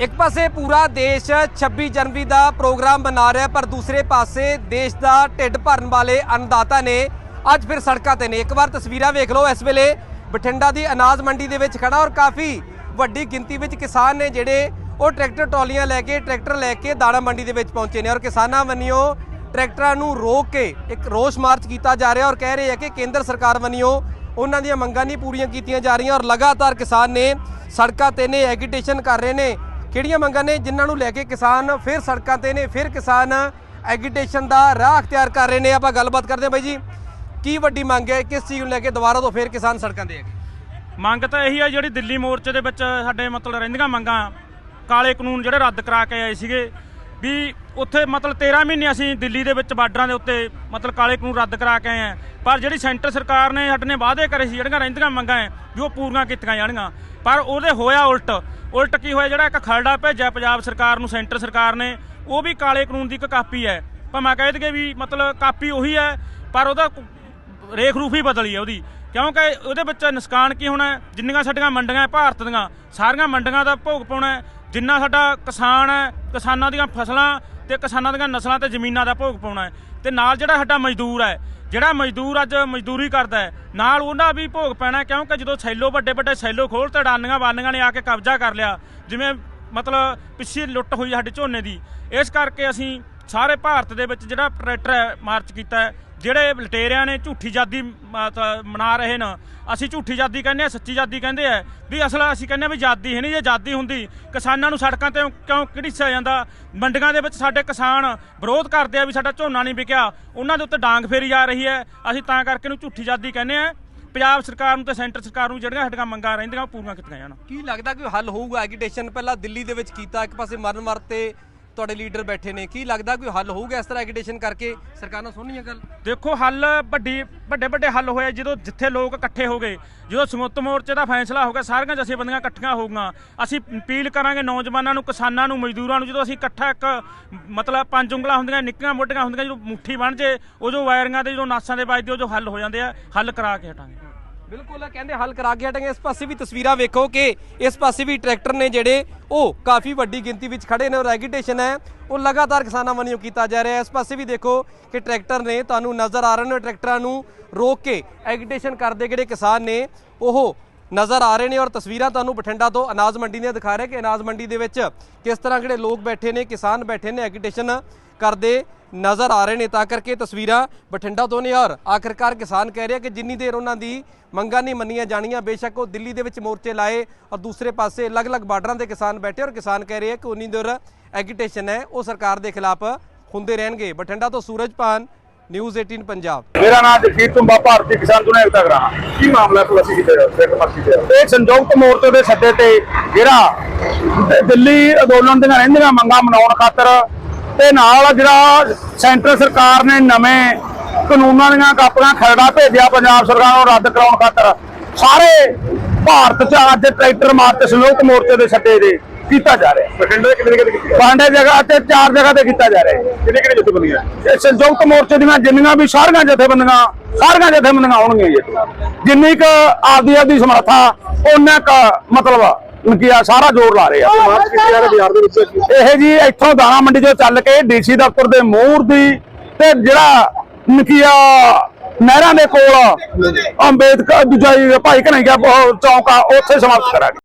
ਇੱਕ ਪਾਸੇ ਪੂਰਾ ਦੇਸ਼ 26 ਜਨਵਰੀ ਦਾ ਪ੍ਰੋਗਰਾਮ ਬਣਾ ਰਿਹਾ ਪਰ ਦੂਸਰੇ ਪਾਸੇ ਦੇਸ਼ ਦਾ ਢਿੱਡ ਭਰਨ ਵਾਲੇ ਅੰਨਦਾਤਾ ਨੇ ਅੱਜ ਫਿਰ ਸੜਕਾਂ ਤੇ ਨੇ। ਇੱਕ ਵਾਰ ਤਸਵੀਰਾਂ ਵੇਖ ਲਓ, ਇਸ ਵੇਲੇ ਬਠਿੰਡਾ ਦੀ ਅਨਾਜ ਮੰਡੀ ਦੇ ਵਿੱਚ ਖੜਾ ਔਰ ਕਾਫੀ ਵੱਡੀ ਗਿਣਤੀ ਵਿੱਚ ਕਿਸਾਨ ਨੇ ਜਿਹੜੇ ਉਹ ਟਰੈਕਟਰ ਟਰਾਲੀਆਂ ਲੈ ਕੇ, ਟਰੈਕਟਰ ਲੈ ਕੇ ਦਾਣਾ ਮੰਡੀ ਦੇ ਵਿੱਚ ਪਹੁੰਚੇ ਨੇ ਔਰ ਕਿਸਾਨਾਂ ਵੱਲੋਂ ਟਰੈਕਟਰਾਂ ਨੂੰ ਰੋਕ ਕੇ ਇੱਕ ਰੋਸ ਮਾਰਚ ਕੀਤਾ ਜਾ ਰਿਹਾ ਔਰ ਕਹਿ ਰਹੇ ਆ ਕਿ ਕੇਂਦਰ ਸਰਕਾਰ ਵੱਲੋਂ ਉਹਨਾਂ ਦੀਆਂ ਮੰਗਾਂ ਨਹੀਂ ਪੂਰੀਆਂ ਕੀਤੀਆਂ ਜਾ ਰਹੀਆਂ ਔਰ ਲਗਾਤਾਰ ਕਿਸਾਨ ਨੇ ਸੜਕਾਂ ਤੇ ਨੇ ਐਗੀਟੇਸ਼ਨ ਕਰ ਰਹੇ ਨੇ। ਕਿਹੜੀਆਂ ਮੰਗਾਂ ਨੇ ਜਿਨ੍ਹਾਂ ਨੂੰ ਲੈ ਕੇ ਕਿਸਾਨ ਫਿਰ ਸੜਕਾਂ ਤੇ ਨੇ, ਫਿਰ ਕਿਸਾਨ ਐਗੀਟੇਸ਼ਨ ਦਾ ਰਾਹ ਅਖਤਿਆਰ ਕਰ ਰਹੇ ਨੇ। ਆਪਾਂ ਗੱਲਬਾਤ ਕਰਦੇ ਹਾਂ ਬਾਈ ਜੀ, ਕੀ ਵੱਡੀ ਮੰਗ ਹੈ, ਕਿਸ ਚੀਜ਼ ਨੂੰ ਲੈ ਕੇ ਦੁਬਾਰਾ ਤੋਂ ਫਿਰ ਕਿਸਾਨ ਸੜਕਾਂ ਤੇ ਹੈਗੇ ਮੰਗ ਤਾਂ ਇਹੀ ਆ ਜਿਹੜੀ ਦਿੱਲੀ ਮੋਰਚੇ ਦੇ ਵਿੱਚ ਸਾਡੇ ਮਤਲਬ ਰਹਿੰਦੀਆਂ ਮੰਗਾਂ, ਕਾਲੇ ਕਾਨੂੰਨ ਜਿਹੜੇ ਰੱਦ ਕਰਾ ਕੇ ਆਏ ਸੀਗੇ, ਵੀ ਉੱਥੇ ਮਤਲਬ 13 ਮਹੀਨੇ ਅਸੀਂ ਦਿੱਲੀ ਦੇ ਵਿੱਚ ਬਾਰਡਰਾਂ ਦੇ ਉੱਤੇ ਮਤਲਬ ਕਾਲੇ ਕਾਨੂੰਨ ਰੱਦ ਕਰਾ ਕੇ ਆਏ ਆ ਪਰ ਜਿਹੜੀ ਸੈਂਟਰ ਸਰਕਾਰ ਨੇ ਸਾਡੇ ਨੇ ਵਾਅਦੇ ਕਰੇ ਸੀ, ਜਿਹੜੀਆਂ ਰਹਿੰਦੀਆਂ ਮੰਗਾਂ ਹੈ, ਵੀ ਉਹ ਪੂਰੀਆਂ ਕੀਤੀਆਂ ਜਾਣਗੀਆਂ। ਪਰ ਉਹਦੇ ਹੋਇਆ ਉਲਟ। ਉਲਟ ਕੀ ਹੋਇਆ? ਜਿਹੜਾ ਇੱਕ ਖਰੜਾ ਭੇਜਿਆ ਪੰਜਾਬ ਸਰਕਾਰ ਨੂੰ, ਸੈਂਟਰ ਸਰਕਾਰ ਨੇ, ਉਹ ਵੀ ਕਾਲੇ ਕਾਨੂੰਨ ਦੀ ਇੱਕ ਕਾਪੀ ਹੈ। ਭਾਵੇਂ ਕਹਿ ਦਈਏ ਵੀ ਮਤਲਬ ਕਾਪੀ ਉਹੀ ਹੈ, ਪਰ ਉਹਦਾ ਰੇਖ ਰੂਪ ਹੀ ਬਦਲੀ ਹੈ ਉਹਦੀ। ਕਿਉਂਕਿ ਉਹਦੇ ਵਿੱਚ ਨੁਕਸਾਨ ਕੀ ਹੋਣਾ? ਜਿੰਨੀਆਂ ਸਾਡੀਆਂ ਮੰਡੀਆਂ ਭਾਰਤ ਦੀਆਂ, ਸਾਰੀਆਂ ਮੰਡੀਆਂ ਦਾ ਭੋਗ ਪਾਉਣਾ ਜਿੰਨਾ ਸਾਡਾ ਕਿਸਾਨ ਹੈ, ਕਿਸਾਨਾਂ ਦੀਆਂ ਫਸਲਾਂ ਤੇ ਕਿਸਾਨਾਂ ਦੀਆਂ ਨਸਲਾਂ ਤੇ ਜ਼ਮੀਨਾਂ ਦਾ ਭੋਗ ਪਾਉਣਾ ਹੈ। ਤੇ ਨਾਲ ਜਿਹੜਾ ਸਾਡਾ ਮਜ਼ਦੂਰ ਹੈ, ਜਿਹੜਾ ਮਜ਼ਦੂਰ ਅੱਜ ਮਜ਼ਦੂਰੀ ਕਰਦਾ ਹੈ, ਨਾਲ ਉਹਨਾਂ ਵੀ ਭੋਗ ਪੈਣਾ ਕਿਉਂਕਿ ਜਦੋਂ ਸੈਲੋ ਵੱਡੇ ਵੱਡੇ ਸੈਲੋ ਖੋਲ ਤੇ ਡਾਨੀਆਂ ਬਾਨੀਆਂ ਨੇ ਆ ਕੇ ਕਬਜ਼ਾ ਕਰ ਲਿਆ, ਜਿਵੇਂ ਮਤਲਬ ਪਿੱਛੇ ਲੁੱਟ ਹੋਈ ਸਾਡੇ ਝੋਨੇ ਦੀ। ਇਸ ਕਰਕੇ ਅਸੀਂ ਸਾਰੇ ਭਾਰਤ ਦੇ ਵਿੱਚ ਜਿਹੜਾ ਟਰੈਕਟਰ ਹੈ, ਮਾਰਚ ਕੀਤਾ ਹੈ ਜਿਹੜੇ ਲਟੇਰਿਆਂ ਨੇ ਝੂਠੀ ਜਾਦੀ ਮਨਾ ਰਹੇ ਨੇ, ਅਸੀਂ ਝੂਠੀ ਜਾਦੀ ਕਹਿੰਦੇ ਆ ਸੱਚੀ ਜਾਦੀ ਕਹਿੰਦੇ ਆ, ਵੀ ਅਸਲ ਅਸੀਂ ਕਹਿੰਦੇ ਆ ਵੀ ਜਾਦੀ ਹੈ ਨਹੀਂ, ਜੇ ਜਾਦੀ ਹੁੰਦੀ, ਕਿਸਾਨਾਂ ਨੂੰ ਸੜਕਾਂ ਤੇ ਕਿਉਂ ਕਿੜਿਸਿਆ ਜਾਂਦਾ? ਮੰਡੀਆਂ ਦੇ ਵਿੱਚ ਸਾਡੇ ਕਿਸਾਨ ਵਿਰੋਧ ਕਰਦੇ ਆ ਵੀ ਸਾਡਾ ਝੋਨਾ ਨਹੀਂ ਵਿਕਿਆ, ਉਹਨਾਂ ਦੇ ਉੱਤੇ ਡਾਂਗ ਫੇਰੀ ਜਾ ਰਹੀ ਹੈ, ਅਸੀਂ ਤਾਂ ਕਰਕੇ ਇਹਨੂੰ ਝੂਠੀ ਜਾਦੀ ਕਹਿੰਦੇ ਆ ਪੰਜਾਬ ਸਰਕਾਰ ਨੂੰ ਤੇ ਸੈਂਟਰ ਸਰਕਾਰ ਨੂੰ ਜਿਹੜੀਆਂ ਸਾਡੀਆਂ ਮੰਗਾਂ ਰਹਿੰਦੀਆਂ, ਉਹ ਪੂਰੀਆਂ ਕੀਤੀਆਂ ਜਾਣ। ਕੀ ਲੱਗਦਾ ਕਿ ਹੱਲ ਹੋਊਗਾ? ਐਗੀਟੇਸ਼ਨ ਪਹਿਲਾਂ ਦਿੱਲੀ ਦੇ ਵਿੱਚ ਕੀਤਾ, ਇੱਕ ਪਾਸੇ ਮਰਨ ਮਰ ਤੇ ਤੁਹਾਡੇ ਲੀਡਰ ਬੈਠੇ ਨੇ, ਕੀ ਲੱਗਦਾ ਕੋਈ ਹੱਲ ਹੋਊਗਾ ਇਸ ਤਰ੍ਹਾਂ ਐਗੀਟੇਸ਼ਨ ਕਰਕੇ? ਸਰਕਾਰ ਨਾਲ ਹੈ ਗੱਲ? ਦੇਖੋ, ਹੱਲ ਵੱਡੀ, ਵੱਡੇ ਵੱਡੇ ਹੱਲ ਹੋਏ ਜਦੋਂ ਜਿੱਥੇ ਲੋਕ ਇਕੱਠੇ ਹੋ ਗਏ, ਜਦੋਂ ਸੰਯੁਕਤ ਮੋਰਚੇ ਦਾ ਫੈਸਲਾ ਹੋ ਗਿਆ, ਸਾਰੀਆਂ ਜਥੇਬੰਦੀਆਂ ਇਕੱਠੀਆਂ ਹੋਊਗੀਆਂ, ਅਸੀਂ ਅਪੀਲ ਕਰਾਂਗੇ ਨੌਜਵਾਨਾਂ ਨੂੰ, ਕਿਸਾਨਾਂ ਨੂੰ, ਮਜ਼ਦੂਰਾਂ ਨੂੰ, ਜਦੋਂ ਅਸੀਂ ਇਕੱਠਾ ਇੱਕ, ਮਤਲਬ ਪੰਜ ਉਂਗਲਾਂ ਹੁੰਦੀਆਂ, ਨਿੱਕੀਆਂ ਮੋਟੀਆਂ ਹੁੰਦੀਆਂ, ਜਦੋਂ ਮੁੱਠੀ ਬਣ ਜੇ ਉਹ ਜੋ ਵਾਇਰਿੰਗਾਂ ਦੇ, ਜਦੋਂ ਨਾਸਾਂ ਦੇ ਵੱਜਦੇ ਉਹ ਜੋ ਹੱਲ ਹੋ ਜਾਂਦੇ ਆ, ਹੱਲ ਕਰਾ ਕੇ ਹਟਾਂਗੇ। ਬਿਲਕੁਲ, ਕਹਿੰਦੇ ਹੱਲ ਕਰਾ ਕੇ ਹਟਾਂਗੇ। ਇਸ ਪਾਸੇ ਵੀ ਤਸਵੀਰਾਂ ਵੇਖੋ ਕਿ ਇਸ ਪਾਸੇ ਵੀ ਟਰੈਕਟਰ ਨੇ ਜਿਹੜੇ, ਉਹ ਕਾਫੀ ਵੱਡੀ ਗਿਣਤੀ ਵਿੱਚ ਖੜੇ ਨੇ ਔਰ ਐਗੀਟੇਸ਼ਨ ਹੈ, ਉਹ ਲਗਾਤਾਰ ਕਿਸਾਨਾਂ ਵੱਲੋਂ ਕੀਤਾ ਜਾ ਰਿਹਾ ਇਸ ਪਾਸੇ ਵੀ ਦੇਖੋ ਕਿ ਟਰੈਕਟਰ ਨੇ ਤੁਹਾਨੂੰ ਨਜ਼ਰ ਆ ਰਹੇ ਨੇ, ਟਰੈਕਟਰਾਂ ਨੂੰ ਰੋਕ ਕੇ ਐਗੀਟੇਸ਼ਨ ਕਰਦੇ ਜਿਹੜੇ ਕਿਸਾਨ ਨੇ, ਉਹ ਨਜ਼ਰ ਆ ਰਹੇ ਨੇ ਔਰ ਤਸਵੀਰਾਂ ਤੁਹਾਨੂੰ ਬਠਿੰਡਾ ਤੋਂ ਅਨਾਜ ਮੰਡੀ ਦੀਆਂ ਦਿਖਾ ਰਿਹਾ ਕਿ ਅਨਾਜ ਮੰਡੀ ਦੇ ਵਿੱਚ ਕਿਸ ਤਰ੍ਹਾਂ ਜਿਹੜੇ ਲੋਕ ਬੈਠੇ ਨੇ, ਕਿਸਾਨ ਬੈਠੇ ਨੇ ਐਗੀਟੇਸ਼ਨ ਕਰਦੇ ਨਜ਼ਰ ਆ ਰਹੇ ਨੇ। ਤਾਂ ਕਰਕੇ ਤਸਵੀਰਾਂ ਬਠਿੰਡਾ ਤੋਂ ਨੇ ਔਰ ਆਖਰਕਾਰ ਕਿਸਾਨ ਕਹਿ ਰਿਹਾ ਕਿ ਜਿੰਨੀ ਦੇਰ ਉਹਨਾਂ ਦੀ ਮੰਗਾਂ ਨਹੀਂ ਮੰਨੀਆਂ ਜਾਣੀਆਂ, ਬੇਸ਼ੱਕ ਉਹ ਦਿੱਲੀ ਦੇ ਵਿੱਚ ਮੋਰਚੇ ਲਾਏ ਔਰ ਦੂਸਰੇ ਪਾਸੇ ਅਲੱਗ-ਅਲੱਗ ਬਾਰਡਰਾਂ ਤੇ ਕਿਸਾਨ ਬੈਠੇ ਔਰ ਕਿਸਾਨ ਕਹਿ ਰਹੇ ਆ ਕਿ ਉਨੀ ਦੇਰ ਐਗੀਟੇਸ਼ਨ ਹੈ, ਉਹ ਸਰਕਾਰ ਦੇ ਖਿਲਾਫ ਹੁੰਦੇ ਰਹਿਣਗੇ। ਬਠਿੰਡਾ ਤੋਂ ਸੂਰਜਪਾਨ ਨਿਊਜ਼ 18 ਪੰਜਾਬ। ਮੇਰਾ ਨਾਮ ਜਗਜੀਤ ਤੁੰਬਾ ਭਾਰਤੀ ਕਿਸਾਨ ਯੂਨੀਅਨ ਏਕਤਾ ਗ੍ਰਾਮ ਕੀ ਮਾਮਲਾ ਖੁਲਾਸੀ ਕੀਤਾ ਰਿਹਾ ਮਰਸੀ ਤੇ ਇਹ ਸੰਯੁਕਤ ਮੋਰਚੇ ਦੇ ਸੱਦੇ ਤੇ ਜਿਹੜਾ ਦਿੱਲੀ ਅੰਦੋਲਨ ਦੀਆਂ ਰਹਿੰਦੀਆਂ ਮੰਗਾਂ ਮਨਾਉਣ ਖਾਤਰ ਤੇ ਨਾਲ ਜਿਹੜਾ ਸੈਂਟਰ ਸਰਕਾਰ ਨੇ ਨਵੇਂ ਕਾਨੂੰਨਾਂ ਦੀਆਂ ਕਾਪੀਆਂ ਖਰੜਾ ਭੇਜਿਆ ਪੰਜਾਬ ਸਰਕਾਰ ਨੂੰ ਰੱਦ ਕਰਾਉਣ ਖਾਤਰ ਸਾਰੇ ਭਾਰਤ 'ਚ ਅੱਜ ਟਰੈਕਟਰ ਮਾਰਚ ਸੰਯੁਕਤ ਮੋਰਚੇ ਦੇ ਸੱਦੇ ਦੇ। ਕੀਤਾ ਜਾ ਰਿਹਾ ਬਠਿੰਡੇ ਦੇ ਕਿੰਨੇ ਕਿੰਨੇ ਕੀਤੀ ਪਾਂਡੇ ਜਗ੍ਹਾ ਤੇ ਚਾਰ ਜਗ੍ਹਾ ਤੇ ਕੀਤਾ ਜਾ ਰਿਹਾ ਹੈ। ਕਿੰਨੇ ਕਿੰਨੇ ਜਥੇਬੰਦੀਆਂ? ਇਹ ਸੰਯੁਕਤ ਮੋਰਚੇ ਦੀਆਂ ਜਿੰਨੀਆਂ ਵੀ ਸਾਰੀਆਂ ਜਥੇਬੰਦੀਆਂ ਸਾਰੀਆਂ ਜਥੇਬੰਦੀਆਂ ਆਉਣਗੀਆਂ ਜੀ ਜਿੰਨੀ ਕ ਆਪਦੀ ਆਪਦੀ ਸਮਰੱਥਾ ਉਹਨਾਂ ਕ ਮਤਲਬ ਕੀ ਆ ਸਾਰਾ ਜ਼ੋਰ ਲਾ ਰਹੇ ਆ। ਮਾਰਚ ਕੀਤੀ ਜਾ ਰਹੀ ਬਿਹਾਰ ਦੇ ਵਿੱਚ। ਇਹ ਜੀ ਇੱਥੋਂ ਦਾਣਾ ਮੰਡੀ ਚੋਂ ਚੱਲ ਕੇ ਡੀਸੀ ਦਫ਼ਤਰ ਦੇ ਮੂਹਰ ਦੀ ਤੇ ਜਿਹੜਾ ਨਕੀਆ ਨਹਿਰਾਂ ਦੇ ਕੋਲ ਅੰਬੇਦਕਰ ਦੂਜਾ ਭਾਈ ਕਨਈਆ ਚੌਂਕ ਆ ਉੱਥੇ ਸਮਾਪਤ ਕਰਾਂਗੇ।